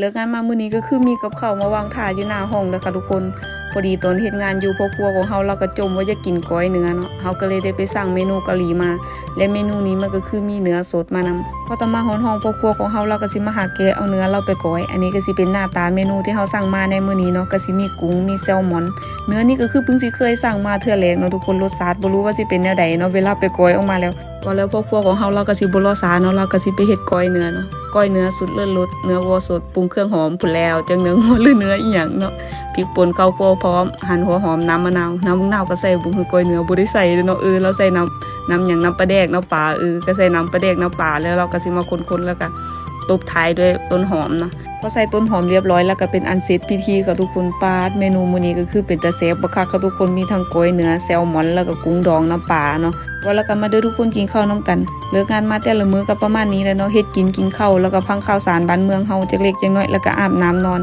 เลิกงานมามื้อนี้ก็คือมีกับข้าวมาวางถ่ายอยู่หน้าห้องเลยค่ะทุกคนพอดีตอนเฮ็ดงานอยู่พ่อครัวของเฮาเราก็จมว่าจะกินก้อยเนื้อเนาะเฮาก็เลยได้ไปสั่งเมนูเกาหลีมา และเมนูนี้มันก็คือมีเนื้อสดมานำพอต่อมาฮ้อนห้องพ่อครัวของเฮาเราก็สิมาหาแกะเอาเนื้อเราไปก้อย อันนี้ก็สิเป็นหน้าตาเมนูที่เฮาสั่งมาในมื้อนี้เนาะก็สิมีกุ้งมีแซลมอน เนื้อนี่ก็คือเพิ่งสิเคยสั่งมาเทื่อแรกเนาะทุกคนรสชาติบ่รู้ว่าสิเป็นแนวใดเนาะเวลาไปก้อยออกมาแล้ว ก็แล้วพ่อครัวของเฮาเราก็สิบ่รอสาเนาะเราก็สิไปเฮ็ดก้อยเนื้อเนาะก้อยเนื้อสุดเลิศรสเนื้อวัวสดปรุงเครื่องหอมพุ่นแล้วจังเนื้องัวหรือเนื้ออีหยังเนาะพริกป่นข้าวคั่วพร้อมหั่นหัวหอมน้ำมะนาวน้ำมะนาวก็ใส่บุ้งคือก้อยเนื้อบ่ได้ใส่เด้อเนาะเออเราใส่น้ำน้ำหยังน้ำปลาแดกน้ำปลาเออก็ใส่น้ำปลาแดกน้ำปลาแล้วเราก็สิมาคนๆแล้วก็ตบท้ายด้วยต้นหอมเนาะพอใส่ต้นหอมเรียบร้อยแล้วก็เป็นอันเสร็จพิธีค่ะทุกคนปาดเมนูมื้อนี้ก็คือเป็นตะแซ่บบักคักค่ะทุกคนมีทั้งก้อยเนื้อแซลมอนแล้วก็กุ้งดองน้ำปลาเนาะ ว่าแล้วก็มาเด้อทุกคนกินข้าวน้ำกันเลิกงานมาแต่ละมื้อก็ประมาณนี้แล้วเนาะเฮ็ดกินกินข้าวแล้วก็พังข้าวสารบ้านเมืองเฮาจักเล็กจักน้อยแล้วก็อาบน้ำนอน